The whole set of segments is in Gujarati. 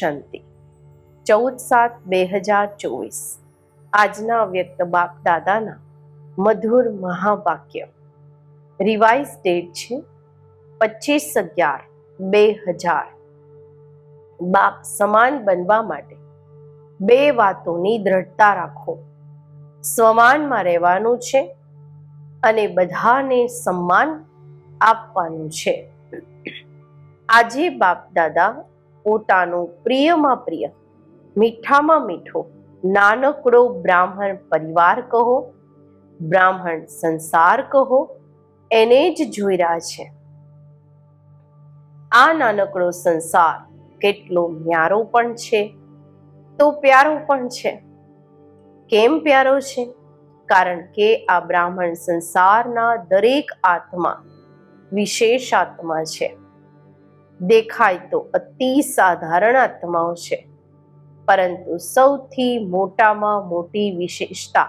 શાંતિ. ચૌદ સાત બે હજાર ચોવીસ. આજના વ્યક્ત બાપ દાદાના મધુર મહાવાક્ય. રિવાઇઝ ડેટ છે પચીસ અગિયાર બે હજાર. બાપ સમાન બનવા માટે બે વાતોની દ્રઢતા રાખો. સ્વમાનમાં રહેવાનું છે અને બધાને સન્માન આપવાનું છે. આજે બાપ દાદા પોતાનું પ્રિયમાં પ્રિય, મીઠામાં મીઠો, નાનકડો બ્રાહ્મણ પરિવાર કહો, બ્રાહ્મણ સંસાર કહો, એને જ જોઈ રહ્યા છે. આ નાનકડો સંસાર કેટલો ન્યારો પણ છે, તો પ્યારો પણ છે. કેમ પ્યારો છે? કારણ કે આ બ્રાહ્મણ સંસારના દરેક આત્મા વિશેષ આત્મા છે. દેખાય તો અતિ સાધારણ આત્માઓ છે. પરંતુ સૌથી મોટામાં મોટી વિશેષતા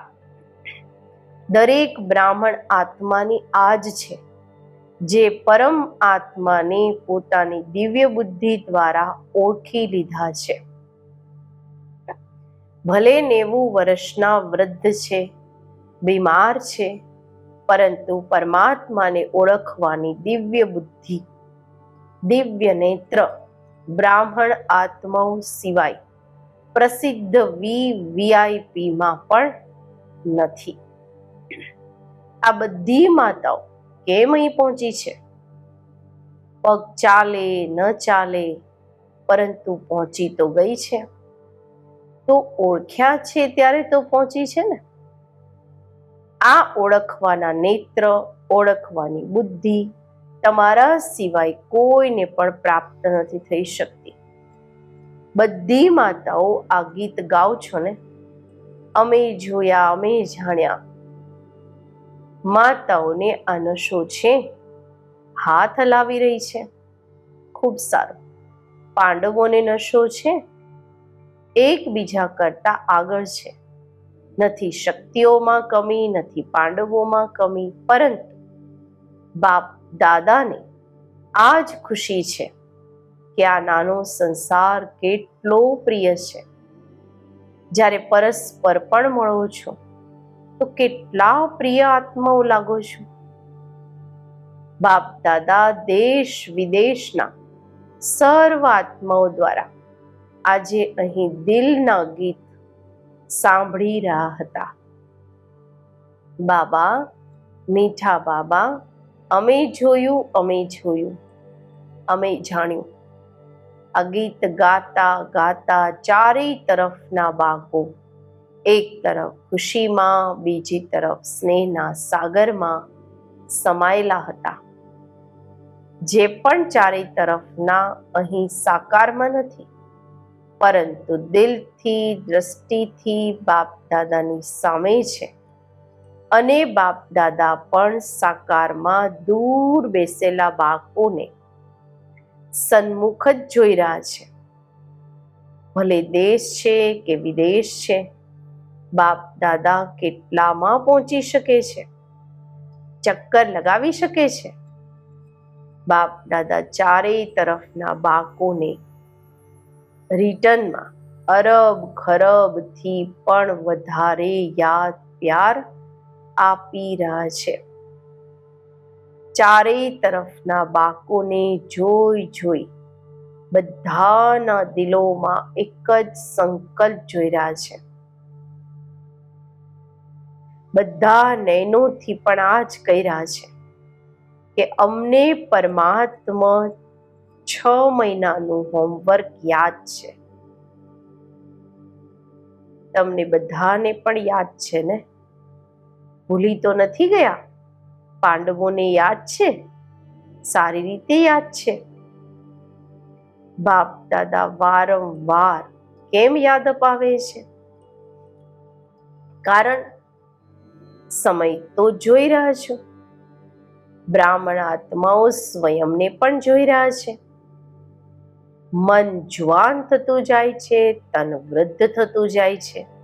દરેક બ્રાહ્મણ આત્માની આ જ છે, જે પરમ આત્માને પોતાની દિવ્ય બુદ્ધિ દ્વારા ઓળખી લીધા છે. ભલે નેવું વર્ષના વૃદ્ધ છે, બીમાર છે, પરંતુ પરમાત્માને ઓળખવાની દિવ્ય બુદ્ધિ દિવ્ય નેત્ર બ્રાહ્મણ આત્માઓ સિવાય પ્રસિદ્ધ વી વીઆઈપીમાં પણ નથી. આ બધી માતાઓ કેમ અહીં પહોંચી છે? પગ ચાલે, ન ચાલે, પરંતુ પહોંચી તો ગઈ છે. તો ઓળખ્યા છે ત્યારે તો પહોંચી છે ને? આ ઓળખવાના નેત્ર, ઓળખવાની બુદ્ધિ તમારા સિવાય કોઈને પણ પ્રાપ્ત નથી થઈ શકતી. બધી માતાઓ આ ગીત ગાઓ છો ને? અમે જોયા, અમે જાણ્યા. માતાઓને આ નશો છે? હાથ હલાવી રહી છે? ખૂબ સારું. પાંડવોને નશો છે? એકબીજા કરતા આગળ છે. નથી શક્તિઓમાં કમી, નથી પાંડવોમાં કમી, પરંતુ બાપ દાદાને આ જ ખુશી છે કે આ નાનો સંસાર કેટલો પ્રિય છે. જ્યારે પરસ્પર પણ મળો છો, તો કેટલા પ્રિય આત્માઓ લાગો છો. બાપ દાદા દેશ વિદેશના સર્વ આત્માઓ દ્વારા આજે અહીં દિલના ગીત સાંભળી રહ્યા હતા. બાબા, મીઠા બાબા અમે જોયું અમે જોયું, અમે જાણ્યું. આ ગીત ગાતા ગાતા ચારેય તરફના બાકો એક તરફ ખુશીમાં, બીજી તરફ સ્નેહના સાગરમાં સમાયેલા હતા. જે પણ ચારેય તરફના અહીં સાકારમાં નથી, પરંતુ દિલથી, દ્રષ્ટિથી બાપ દાદાની સામે છે. અને બાપ દાદા પણ સાકારમાં દૂર બેસેલા બાળકોને સન્મુખ જ જોઈ રહ્યા છે. ભલે દેશ છે કે વિદેશ છે બાપ દાદા કેટલામાં પહોંચી શકે છે? ચક્કર લગાવી શકે છે? બાપ દાદા ચારેય તરફના બાળકોને રિટર્નમાં અરબ ખરબથી પણ વધારે યાદ પ્યાર આપી રહ્યા છે. ચારેય તરફના બાકોને જોઈ જોઈ બધાના દિલોમાં એક જ સંકલ્પ જોઈ રહ્યા છે. બધા નૈનોથી પણ આ જ કહી રહ્યા છે કે અમને પરમાત્મા છ મહિનાનું હોમવર્ક યાદ છે. તમને બધાને પણ યાદ છે ને? ભૂલી તો નથી ગયા? પાંડવોને યાદ છે? સારી રીતે યાદ છે. બાપ દાદા વારંવાર કેમ યાદ અપાવે છે? કારણ સમય તો જોઈ રહ્યા છો. બ્રાહ્મણ આત્માઓ સ્વયંને પણ જોઈ રહ્યા છે. મન જ્વાન થતું જાય છે, તન વૃદ્ધ થતું જાય છે.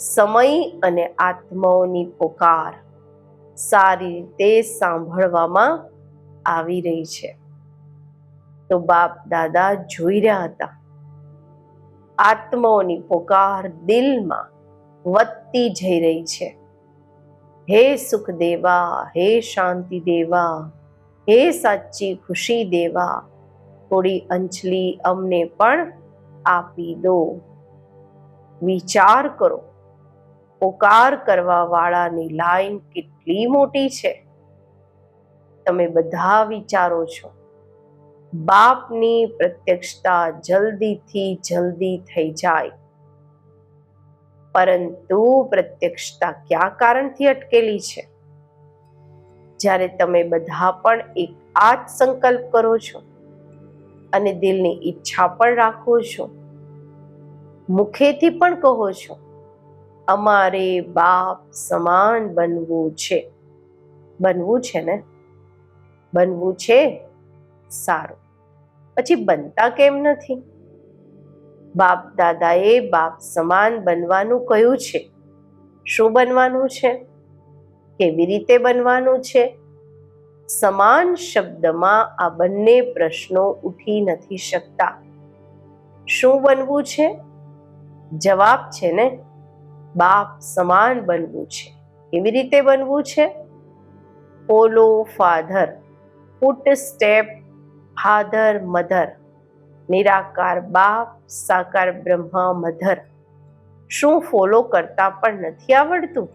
સમય અને આત્માઓની પોકાર સારી રીતે સાંભળવામાં આવી રહી છે. તો બાપ દાદા જોઈ રહ્યા હતા. આત્માઓની પોકાર દિલમાં વધતી જઈ રહી છે. હે સુખ દેવા હે શાંતિ દેવા હે સાચી ખુશી દેવા થોડી અંચલી અમને પણ આપી દો. વિચાર કરો. પોકાર કરવા વાળાની લાઈન કેટલી મોટી છે? તમે બધા વિચારો છો. બાપની પ્રત્યક્ષતા જલ્દીથી જલ્દી થઈ જાય. પરંતુ પ્રત્યક્ષતા કયા કારણથી અટકેલી છે? જ્યારે તમે બધા પણ એક આ જ સંકલ્પ કરો છો અને દિલની ઈચ્છા પણ રાખો છો. મુખેથી પણ કહો છો અમારે બાપ સમાન બનવું છે. બનવું છે ને? બનવું છે? સારું. પછી બનતા કેમ નથી? બાપ દાદાએ બાપ સમાન બનવાનું કહ્યું છે. શું બનવાનું છે? કેવી રીતે બનવાનું છે? સમાન શબ્દમાં આ બંને પ્રશ્નો ઉઠી નથી શકતા. શું બનવું છે? જવાબ છે ને? બાપ સમાન બનવું છે. કેવી રીતે બનવું છે? Follow father foot step father mother, નિરાકાર બાપ સાકાર બ્રહ્મા મધર. શું ફોલો કરતા પણ નથી આવડતું?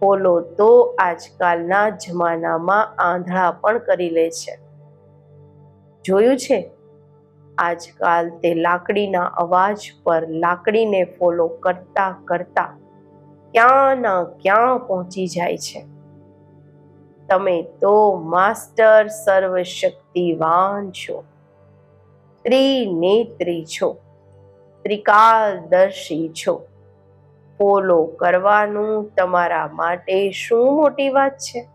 ફોલો તો આજકાલના જમાનામાં આંધળા પણ કરી લે છે. જોયું છે? આજકાલ તે લાકડીના અવાજ પર લાકડીને ફોલો કરતા કરતા ક્યાં ના ક્યાં પહોંચી જાય છે. તમે તો માસ્ટર સર્વશક્તિવાન છો. ત્રિનેત્રી છો. ત્રિકાલદર્શી છો. ફોલો કરવાનું તમારા માટે શું મોટી વાત છે?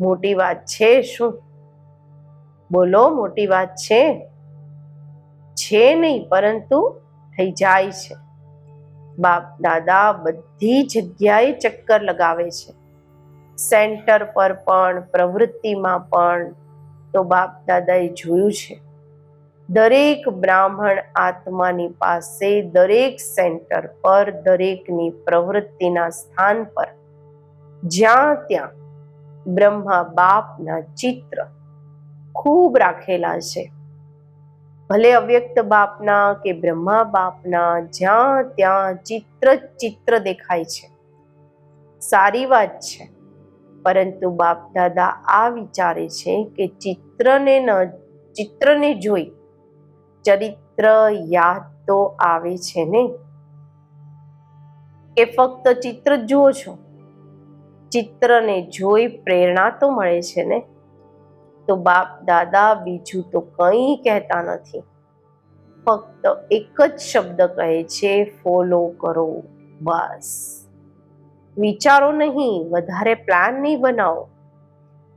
મોટી વાત છે શું? બોલો, મોટી વાત છે. છે નહીં, પરંતુ થઈ જાય છે. બાપ, દાદા બધી જગ્યાએ ચક્કર લગાવે છે. સેન્ટર પર પણ, પ્રવૃત્તિમાં પણ તો બાપ, દાદાએ જોયું છે. દરેક બ્રાહ્મણ આત્માની પાસે, દરેક સેન્ટર પર, દરેકની પ્રવૃત્તિના સ્થાન પર, જ્યાં ત્યાં બ્રહ્મા બાપના ચિત્ર ખૂબ રાખેલા છે. ભલે અવ્યક્ત બાપના કે બ્રહ્મા બાપના જ્યાં ત્યાં ચિત્ર ચિત્ર દેખાય છે. સારી વાત છે. પરંતુ બાપ દાદા આ વિચારે છે કે ચિત્રને ન ચિત્રને જોઈ ચરિત્ર યાદ તો આવે છે ને? કે ફક્ત ચિત્ર જુઓ છો? ચિત્રને જોઈ પ્રેરણા તો મળે છે ને? તો બાપ દાદા બીજું તો કંઈ કહેતા નથી. ફક્ત એક જ શબ્દ કહે છે, ફોલો કરો, બસ. વિચારો નહીં, વધારે પ્લાન નહીં બનાવો.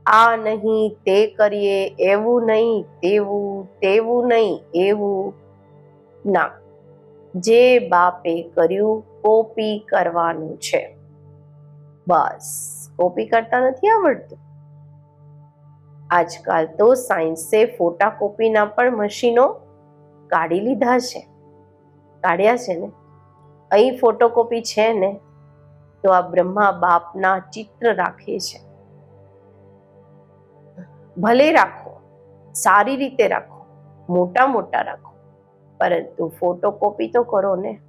આ નહીં, તે કરીએ, એવું નહીં, તેવું તેવું નહીં, એવું. ના, જે બાપે કર્યું, કોપી કરવાનું છે. બસ. કોપી કરતા નથી આવડતું? આજકાલ તો સાયન્સે ફોટાકોપીના પણ મશીનો કાઢી લીધા છે. કાઢ્યા છે ને? અહીં ફોટોકોપી છે ને? તો આ બ્રહ્મા બાપના ચિત્ર રાખે છે. ભલે રાખો, સારી રીતે રાખો, મોટા મોટા રાખો, પરંતુ ફોટોકોપી તો કરો ને?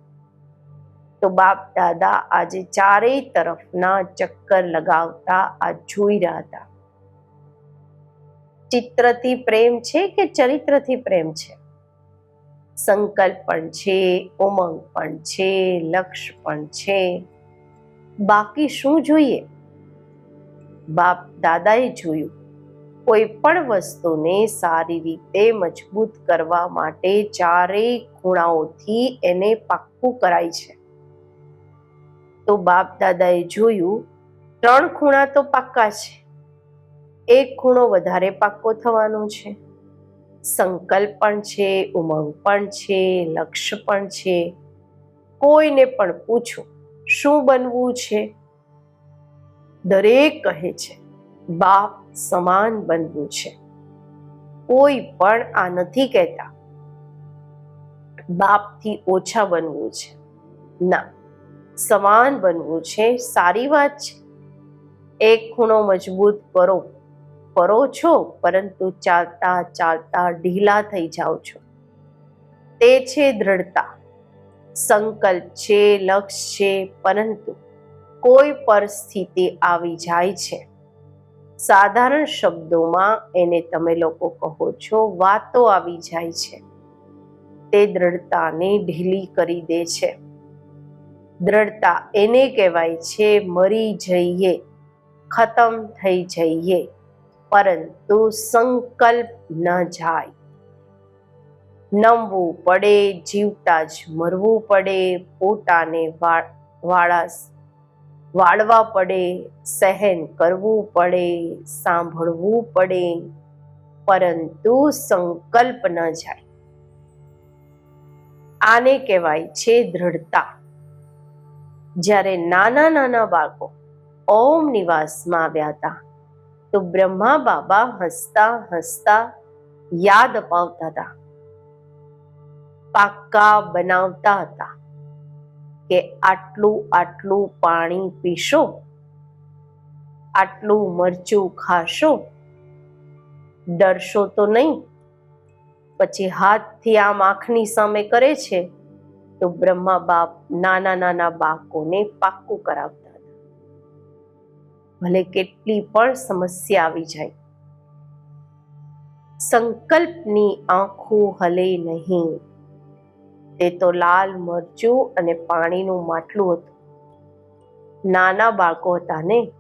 તો બાપ દાદા આજે ચારેય તરફના ચક્કર લગાવતા આ જોઈ રહ્યા હતા. ચિત્રથી પ્રેમ છે કે ચરિત્રથી પ્રેમ છે? સંકલ્પ પણ છે, ઉમંગ પણ છે, લક્ષ્ય પણ છે. બાકી શું જોઈએ? બાપ દાદાએ જોયું, કોઈ પણ વસ્તુને સારી રીતે મજબૂત કરવા માટે ચારેય ખૂણાઓથી એને પાક્કું કરાય છે. તો બાપ દાદાએ જોયું, ત્રણ ખૂણા તો પાક્કા છે. એક ખૂણો વધારે પાક્કો થવાનો છે. સંકલ્પ પણ છે, ઉમંગ પણ છે, લક્ષ્ય પણ છે. કોઈને પણ પૂછો, શું બનવું છે? દરેક કહે છે, બાપ સમાન બનવું છે. કોઈ પણ આ નથી કહેતા, બાપથી ઓછા બનવું છે. ના, સમાન બનવું છે, સારી વાત છે. એક ખૂણો મજબૂત કરો. કરો છો, પરંતુ ચાલતા ચાલતા ઢીલા થઈ જાઓ છો. તે છે દ્રઢતા. સંકલ્પ છે, લક્ષ્ય છે, પરંતુ કોઈ પરિસ્થિતિ આવી જાય છે. સાધારણ શબ્દોમાં એને તમે લોકો કહો છો, વાતો આવી જાય છે. તે દ્રઢતાને ઢીલી કરી દે છે. દ્રઢતા એને કહેવાય છે, મરી જઈએ, ખતમ થઈ જઈએ. પરંતુ સંકલ્પ ન જાય. નમવું પડે, જીવતા જ મરવું પડે, પોતાને વાળા વાળવા પડે, સહન કરવું પડે, સાંભળવું પડે, પરંતુ સંકલ્પ ન જાય. આને કહેવાય છે દ્રઢતા. જ્યારે નાના નાના બાળકો ઓમ નિવાસમાં આવ્યા હતા તો બ્રહ્મા બાબા હસતા હસતા યાદ અપાવતા હતા. પાક્કા બનાવતા હતા કે આટલું આટલું પાણી પીશો, આટલું મરચું ખાશો, ડરશો તો નહીં, પછી હાથથી આમ આંખની સામે કરે છે, તો બ્રહ્મા બાપ નાના નાના બાળકોને પાક્કું કરાવતા ભલે કેટલી પણ સમસ્યા આવી જાય. સંકલ્પની આંખો હલે નહીં. તે તો લાલ મરચું અને પાણીનું માટલું હતું. નાના બાળકો હતા ને?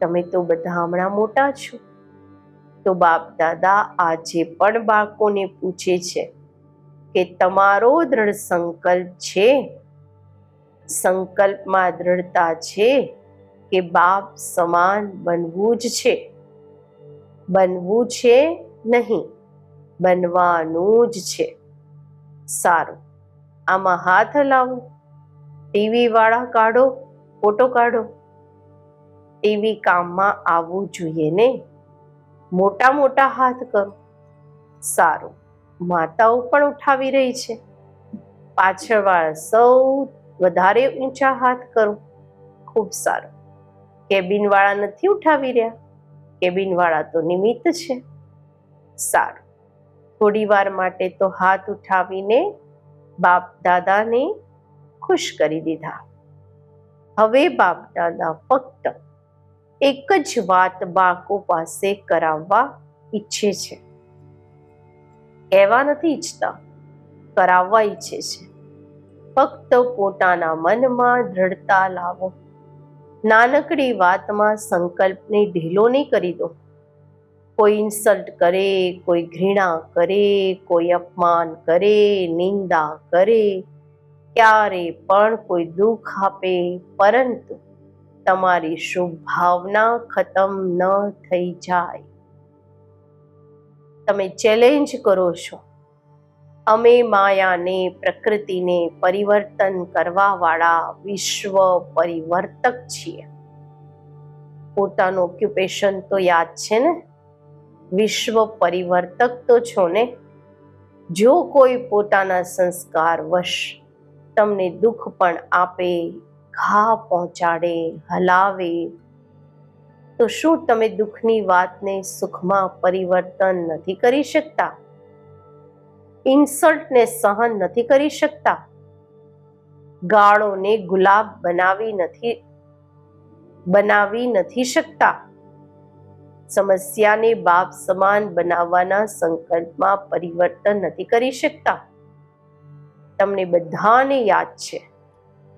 તમે તો બધા હમણાં મોટા છો. તો બાપ દાદા આજે પણ બાળકોને પૂછે છે કે તમારો દ્રઢ સંકલ્પ છે? સંકલ્પમાં દ્રઢતા છે? કે બાપ સમાન બનવું જ છે. બનવું છે નહીં, બનવાનું જ છે. સારું, આમાં હાથ હલાવો, ટીવી વાળા કાઢો, ફોટો કાઢો. ટીવી કામમાં આવવું જોઈએ ને? મોટા મોટા હાથ કરો. સારું, માતાઓ પણ ઉઠાવી રહી છે. પાછળવાળા સૌ વધારે ઊંચા હાથ કરો. ખૂબ સારું. કેબિન વાળા નથી ઉઠાવી રહ્યા. કેબિન વાળા તો નિમિત્ત છે. સારું. થોડી વાર માટે તો હાથ ઉઠાવીને બાપ દાદાને ખુશ કરી દીધા. હવે બાપ દાદા ફક્ત એક જ વાત બાળકો પાસે કરાવવા ઈચ્છે છે. કહેવા નથી ઈચ્છતા, કરાવવા ઈચ્છે છે. ફક્ત પોતાના મનમાં દ્રઢતા લાવો. નાનકડી વાતમાં સંકલ્પને ઢીલો નહીં કરી દો. કોઈ ઇન્સલ્ટ કરે, કોઈ ઘૃણા કરે, કોઈ અપમાન કરે, નિંદા કરે, ક્યારે પણ કોઈ દુઃખ આપે, પરંતુ તમારી શુભ ભાવના ખતમ ન થઈ જાય. તમે ચેલેન્જ કરો છો. અમે માયાને, પ્રકૃતિને પરિવર્તન કરવાવાળા વિશ્વ પરિવર્તક છીએ. પોતાનું ઓક્યુપેશન તો યાદ છે ને? વિશ્વ પરિવર્તક તો છો ને? જો કોઈ પોતાના સંસ્કાર વશ તમને દુઃખ પણ આપે, ઘા પહોંચાડે, હલાવે, તો શું તમે દુઃખની વાતને સુખમાં પરિવર્તન નથી કરી શકતા? ઇન્સલ્ટને સહન નથી કરી શકતા. ગાળોને ગુલાબ બનાવી નથી બનાવી નથી શકતા. સમસ્યાને બાપ સમાન બનાવવાના સંકલ્પમાં પરિવર્તન નથી કરી શકતા. તમને બધાને યાદ છે,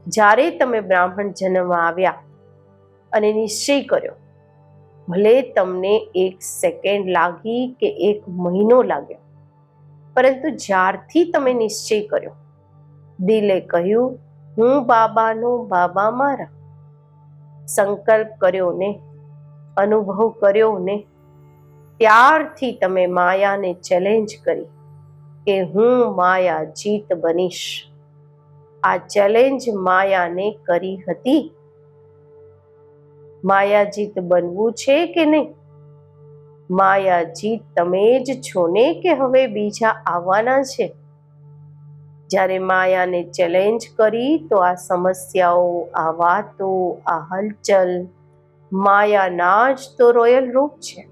જ્યારે તમે બ્રાહ્મણ જન્મમાં આવ્યા અને નિશ્ચય કર્યો, ભલે તમને એક સેકન્ડ લાગી કે એક મહિનો લાગ્યો પરંતુ જ્યારથી તમે નિશ્ચય કર્યો, દિલે કહ્યું, હું બાબાનો બાબા મારા. સંકલ્પ કર્યો ને, અનુભવ કર્યો ને, ત્યારથી તમે માયાને ચેલેન્જ કરી કે હું માયા જીત બનીશ. આ ચેલેન્જ માયાને કરી હતી. માયા જીત બનવું છે કે નહીં? માયાજી, તમે જ છો ને કે હવે બીજા આવવાના છે? જ્યારે માયાને ચેલેન્જ કરી તો આ સમસ્યાઓ, આ વાતો, આ હલચલ, માયાના જ તો રોયલ રૂપ છે.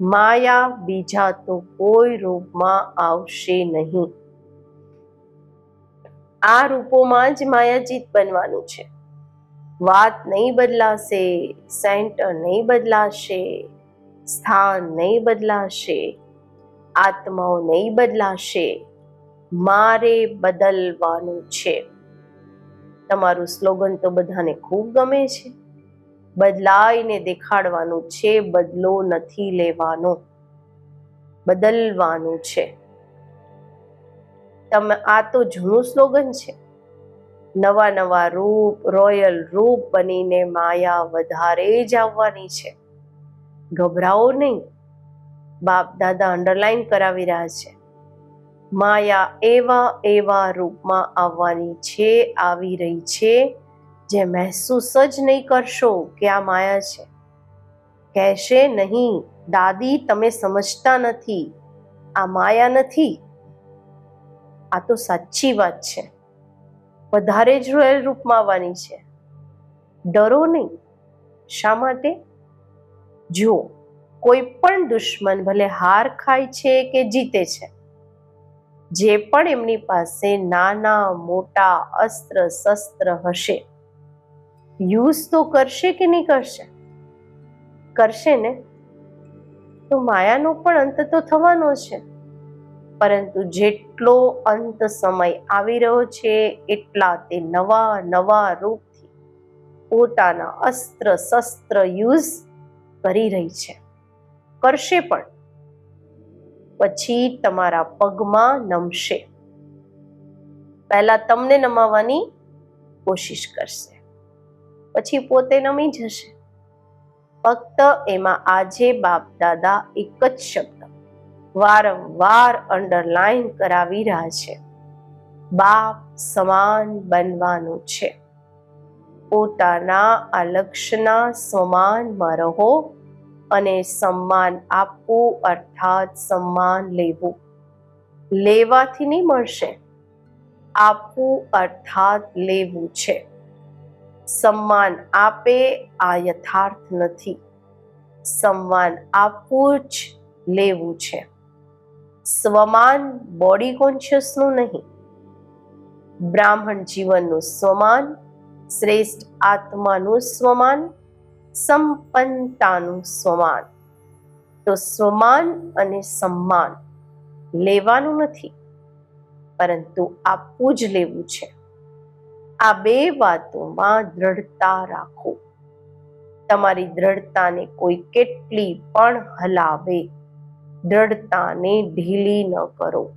માયા બીજા તો કોઈ રૂપમાં આવશે નહીં. આ રૂપોમાં જ માયાજીત બનવાનું છે. વાત નહીં બદલાશે, સેન્ટર નહીં બદલાશે સ્થાન નહીં બદલાશે, આત્માઓ નહીં બદલાશે, મારે બદલવાનું છે. તમારું સ્લોગન તો બધાને ખૂબ ગમે છે. બદલાઈને દેખાડવાનું છે, બદલો નથી લેવાનો. બદલવાનું છે. તમે, આ તો જૂનું સ્લોગન છે. નવા નવા રૂપ, રોયલ રૂપ બનીને માયા વધારે જ આવવાની છે. ગભરાઓ નહીં. બાપ દાદા અંડરલાઈન કરાવી રહ્યા છે. માયા એવા એવા રૂપમાં આવવાની છે, આવી રહી છે, જે મહેસૂસ જ નહીં કરશો કે આ માયા છે. કહેશે નહીં, દાદી, તમે સમજતા નથી. આ માયા નથી. આ તો સાચી વાત છે. વધારે જ રોયલ રૂપમાં આવવાની છે. ડરો નહીં. શા માટે? જુઓ, કોઈ પણ દુશ્મન ભલે હાર ખાય છે કે જીતે છે, જે પણ એમની પાસે નાના, મોટા, અસ્ત્ર, શસ્ત્ર હશે, યુઝ તો કરશે કે નહીં કરશે? કરશે ને? તો માયાનો પણ અંત તો થવાનો છે. પરંતુ જેટલો અંત સમય આવી રહ્યો છે, એટલા તે નવા નવા રૂપથી પોતાના અસ્ત્ર, શસ્ત્ર યુઝ કરી રહી છે. કરશે પણ. પછી તમારા પગમાં નમશે. પહેલા તમને નમાવવાની કોશિશ કરશે. પછી પોતે નમી જશે. ફક્ત એમાં આજે બાપ દાદા એક જ શબ્દ. વારંવાર અંડરલાઈન કરાવી રહ્યા છે. બાપ સમાન બનવાનું છે. પોતાના આ લક્ષ્યના સમાનમાં રહો અને સન્માન આપવું અર્થાત સન્માન લેવું. લેવાથી નહીં મળશે આપવું અર્થાત લેવું છે. સન્માન આપે આ યથાર્થ નથી. સન્માન આપવું જ લેવું છે. સ્વમાન બોડી કોન્શિયસનું નહીં. બ્રાહ્મણ જીવનનું સ્વમાન શ્રેષ્ઠ આત્માનું સ્વમાન, સંપન્નતાનું સ્વમાન. તો સ્વમાન અને સન્માન લેવાનું નથી, પરંતુ આપવું જ લેવું છે. આ બે વાતોમાં દ્રઢતા રાખો. તમારી દ્રઢતાને કોઈ કેટલી પણ હલાવે, દ્રઢતાને ઢીલી ન કરો,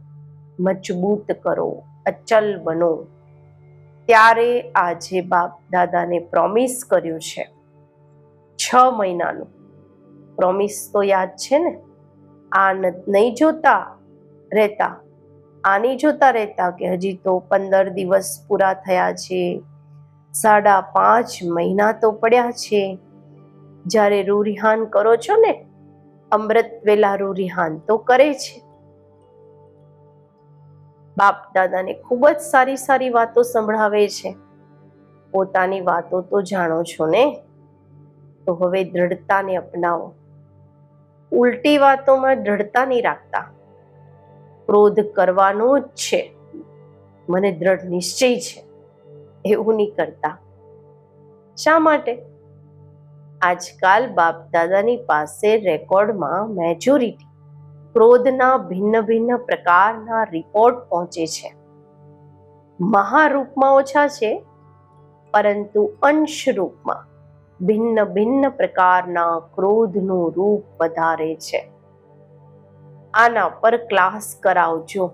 મજબૂત કરો, અચલ બનો. ત્યારે આજે બાપ દાદાને પ્રોમિસ કર્યું છે. છ મહિનાનું. પ્રોમિસ તો યાદ છે ને? આ નહીં જોતા રહેતા. આની જોતા રહેતા કે હજી તો પંદર દિવસ પૂરા થયા છે. સાડા પાંચ મહિના તો પડ્યા છે. જ્યારે રૂરિહાન કરો છો ને? અમૃત વેલા રૂરિહાન તો કરે છે. બાપ દાદાને ખૂબ જ સારી સારી વાતો સંભળાવે છે. પોતાની વાતો તો જાણો છો ને? તો હવે દ્રઢતાને અપનાવો. ઉલટી વાતોમાં દ્રઢતા નહીં રાખતા. ક્રોધ કરવાનો જ છે. મને દ્રઢ નિશ્ચય છે. એવું નહીં કરતા. શા માટે? આજકાલ બાપ દાદાની પાસે રેકોર્ડમાં મેજોરિટી ક્રોધના ભિન્ન ભિન્ન પ્રકારના રિપોર્ટ પહોંચે છે. મહારૂપમાં ઓછા છે, પરંતુ અંશ રૂપમાં ભિન્ન ભિન્ન પ્રકારના ક્રોધનું રૂપ વધારે છે. આના પર ક્લાસ કરાવજો.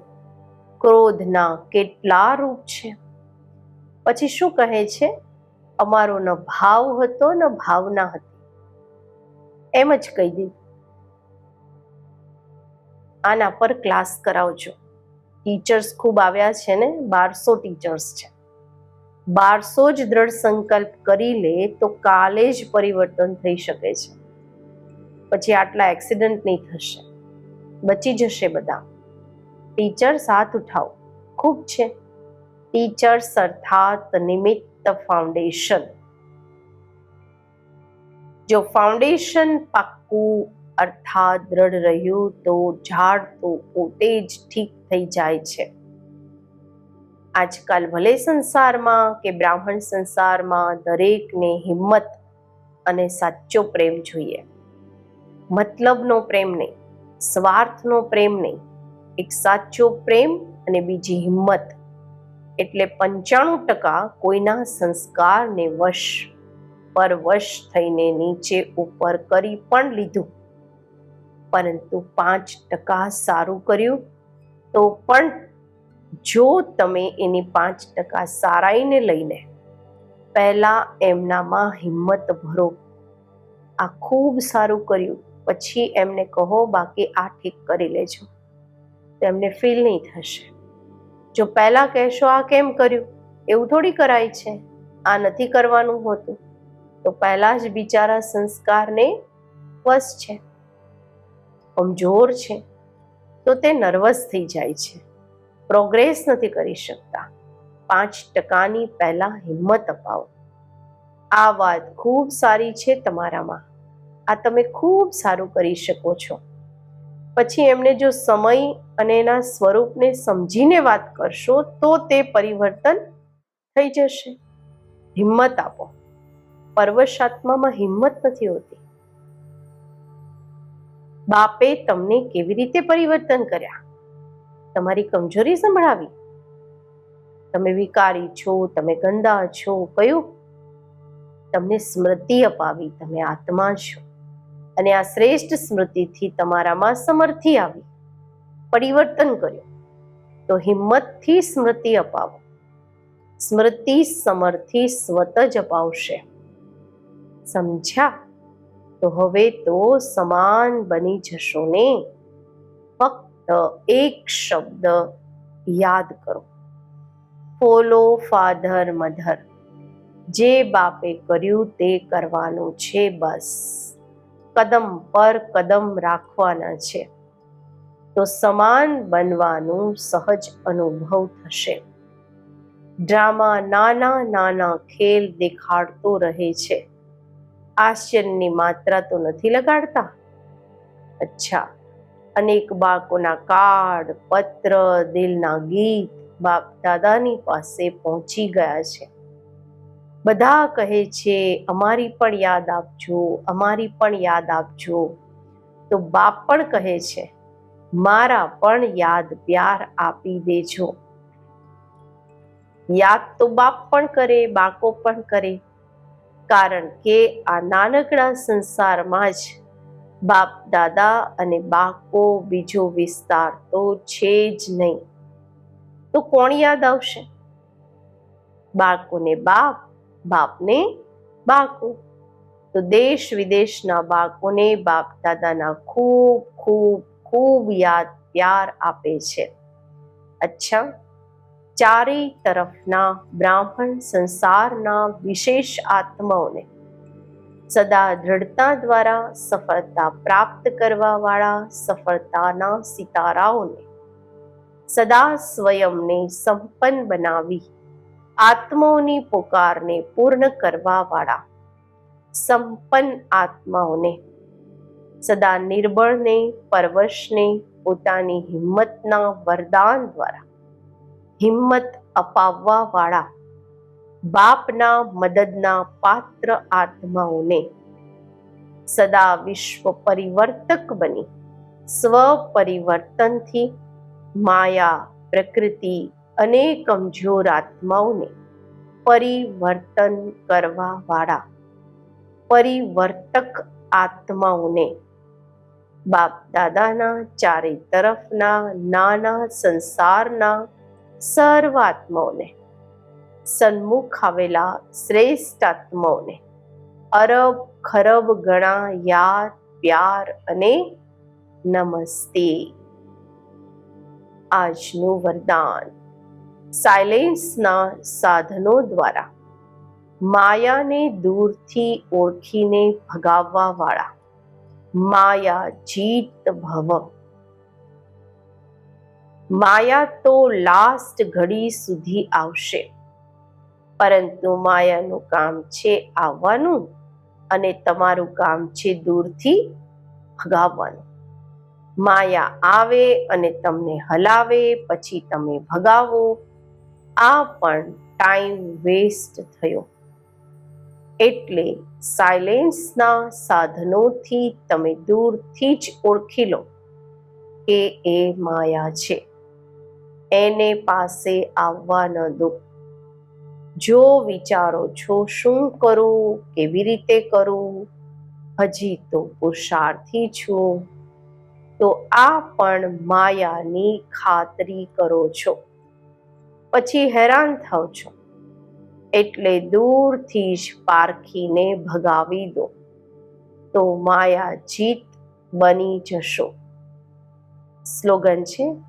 ક્રોધના કેટલા રૂપ છે? પછી શું કહે છે? અમારો ન ભાવ હતો, ન ભાવના હતી. એમ જ કહી દીધું. આના પર ક્લાસ કરાવજો. ટીચર્સ ખૂબ આવ્યા છે ને, બારસો ટીચર્સ છે. બારસો જ દ્રઢ સંકલ્પ કરી લે તો કાલે જ પરિવર્તન થઈ શકે છે. પછી આટલા એક્સિડન્ટ નહીં થશે. બચી જશે બધા. ટીચર્સ હાથ ઉઠાવો. ખૂબ છે. ટીચર્સ અર્થાત નિમિત્ત ફાઉન્ડેશન જો ફાઉન્ડેશન પાક્કું અર્થાત દ્રઢ રહ્યું તો ઝાડ તો પોતે જ ઠીક થઈ જાય છે. આજકાલ ભલે સંસારમાં કે બ્રાહ્મણ સંસારમાં દરેકને હિંમત અને સાચો પ્રેમ જોઈએ. મતલબનો પ્રેમ નહીં, સ્વાર્થનો પ્રેમ નહીં, એક સાચો પ્રેમ અને બીજી હિંમત. એટલે પંચાણું ટકા કોઈના સંસ્કારને વશ પર વશ થઈને નીચે ઉપર કરી પણ લીધું. પરંતુ પાંચ ટકા સારું કર્યું, તો પણ જો તમે એની પાંચ ટકા સારાઈને લઈને પહેલાં એમનામાં હિંમત ભરો, આ ખૂબ સારું કર્યું. પછી એમને કહો, બાકી આ ઠીક કરી લેજો. તેમને ફીલ નહીં થશે. જો પહેલાં કહેશો, આ કેમ કર્યું? એવું થોડી કરાય છે? આ નથી કરવાનું હોતું? તો પહેલાં જ બિચારા સંસ્કારને વશ છે. કમજોર છે, તો તે નર્વસ થઈ જાય છે. પ્રોગ્રેસ નથી કરી શકતા. પાંચ ટકાની પહેલાં હિંમત અપાવો. આ વાત ખૂબ સારી છે તમારામાં. આ તમે ખૂબ સારું કરી શકો છો. પછી એમને જો સમય અને એના સ્વરૂપને સમજીને વાત કરશો, તો તે પરિવર્તન થઈ જશે. હિંમત આપો. પર્વશાત્મામાં હિંમત નથી હોતી. બાપે તમને કેવી રીતે પરિવર્તન કર્યા? તમારી કમજોરી સંભળાવી. તમે વિકારી છો, તમે ગંદા છો, કયું? તમને સ્મૃતિ અપાવી, તમે આત્મા છો. અને આ શ્રેષ્ઠ સ્મૃતિથી તમારામાં સમર્થિ આવી. પરિવર્તન કર્યું. તો હિંમતથી સ્મૃતિ અપાવો. સ્મૃતિ સમર્થિ સ્વત જ અપાવશે. સમજ્યા? તો હવે તો સમાન બની જશો ને? ફક્ત એક શબ્દ યાદ કરો. Follow father mother. જે બાપે કર્યું તે કરવાનું છે બસ. કદમ પર કદમ રાખવાના છે. તો સમાન બનવાનું સહજ અનુભવ થશે. ડ્રામા નાના નાના ખેલ દેખાડતો રહે છે. આશ્ચર્યની માત્રા તો નથી લગાડતા? અચ્છા, અનેક બાળકોના કાર્ડ પત્ર, દિલના ગીત બાપ દાદાની પાસે પહોંચી ગયા છે. બધા કહે છે, અમારી પણ યાદ આપજો, અમારી પણ યાદ આપજો. તો બાપ પણ કહે છે, મારા પણ યાદ પ્યાર આપી દેજો. યાદ તો બાપ પણ કરે બાકો પણ કરે. કારણ કે આ નાનકડા સંસારમાં જ બાપ, દાદા અને બાકો બીજો વિસ્તાર તો છે જ નહીં. તો કોણ યાદ આવશે? બાળકોને બાપ, બાપને બાકો તો દેશ વિદેશના બાળકોને બાપ, દાદાના ખૂબ ખૂબ ખૂબ યાદ, પ્યાર આપે છે. અચ્છા. ચારેય તરફના બ્રાહ્મણ સંસારના વિશેષ આત્માઓને સદા દ્રઢતા દ્વારા સફળતા પ્રાપ્ત કરવાવાળા સફળતાના સિતારાઓને સદા સ્વયંને સંપન્ન બનાવી આત્માઓની પુકારને પૂર્ણ કરવાવાળા સંપન્ન આત્માઓને સદા નિર્બળને, પરવશને, પોતાની હિંમતના વરદાન દ્વારા હિંમત અપાવવા વાળા બાપના મદદના પાત્ર આત્માઓને સદા વિશ્વ પરિવર્તક બની. સ્વ પરિવર્તનથી માયા, પ્રકૃતિ અને કમજોર આત્માઓને પરિવર્તન કરવા વાળા પરિવર્તક આત્માઓને બાપ દાદાના ચારે તરફના, નાના સંસારના સર્વ આત્માઓને સન્મુખ આવેલા શ્રેષ્ઠ આત્માઓને અરબ, ખરબ ગણા યાદ પ્યાર અને નમસ્તે. આજનું વરદાન સાયલેન્સના સાધનો દ્વારા માયાને દૂરથી ઓળખીને ભગાવવા વાળા માયા જીત ભવ માયા તો લાસ્ટ ઘડી સુધી આવશે. પરંતુ માયાનું કામ છે આવવાનું અને તમારું કામ છે દૂરથી ભગાવવાનું. માયા આવે અને તમને હલાવે, પછી તમે ભગાવો. આ પણ ટાઈમ વેસ્ટ થયો. એટલે સાયલેન્સના સાધનોથી તમે દૂરથી જ ઓળખી લો કે એ માયા છે. એને પાસે આવવા ન દો. જો વિચારો છો શું કરું, કેવી રીતે કરું? હજી તો પુરુષાર્થી છું. તો આ પણ માયાની ખાતરી કરો છો. પછી હેરાન થાવ છો. એટલે દૂરથી જ પારખીને ભગાવી દો. તો માયા જીત બની જશો. સ્લોગન છે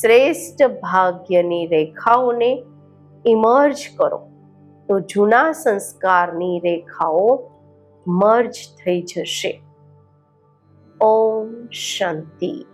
શ્રેષ્ઠ ભાગ્યની રેખાઓને ઇમર્જ કરો. તો જૂના સંસ્કારની રેખાઓ મર્જ થઈ જશે. ઓમ શાંતિ.